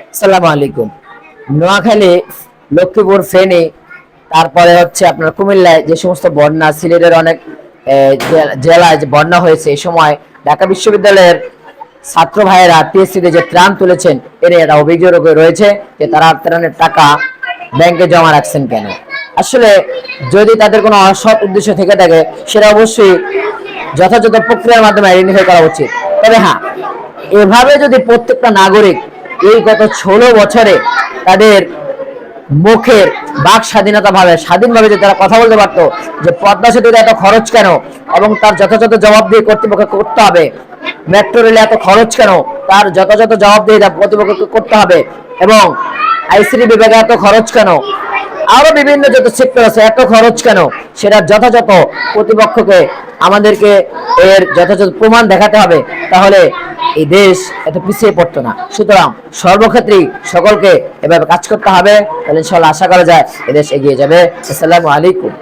আসসালামু আলাইকুম। নোয়াখালী, লক্ষ্মীপুর, ফেনী, তারপরে হচ্ছে আপনার কুমিল্লায় যে সমস্ত বন্যা, সিলেটের অনেক জেলায় যে বন্যা হয়েছে, এই সময় ঢাকা বিশ্ববিদ্যালয়ের ছাত্র ভাইয়েরা টিএসসিতে যে ত্রাণ তুলেছেন, এর একটা অভিযোগ রয়েছে যে তারা ত্রাণের টাকা ব্যাংকে জমা রাখছেন কেন? আসলে যদি তাদের কোনো অসৎ উদ্দেশ্য থেকে থাকে, সেটা অবশ্যই যথাযথ প্রক্রিয়ার মাধ্যমে আইডেন্টিফাই করা উচিত। তবে হ্যাঁ এভাবে যদি প্রত্যেকটা নাগরিক এই গত ষোলো বছরে তাদের মুখের বাক স্বাধীনতা ভাবে, স্বাধীনভাবে যদি তারা কথা বলতে পারতো, যে পদ্মা সেতুতে এত খরচ কেন, এবং তার যথাযথ জবাব দিয়ে কর্তৃপক্ষকে করতে হবে, মেট্রো রেলে এত খরচ কেন, তার যথাযথ জবাব দিয়ে কর্তৃপক্ষকে করতে হবে, এবং আইসিডি বিভাগে এত খরচ কেন, আরও বিভিন্ন যত সেক্টর আছে, এত খরচ কেন সেটা যথাযথ প্রতিপক্ষকে আমাদেরকে এর যথাযথ প্রমাণ দেখাতে হবে, তাহলে এই দেশ এত পিছিয়ে পড়তো না। সুতরাং সর্বক্ষেত্রেই সকলকে এভাবে কাজ করতে হবে, তাহলে ইনশাল্লাহ আশা করা যায় এদেশ এগিয়ে যাবে। আসসালামু আলাইকুম।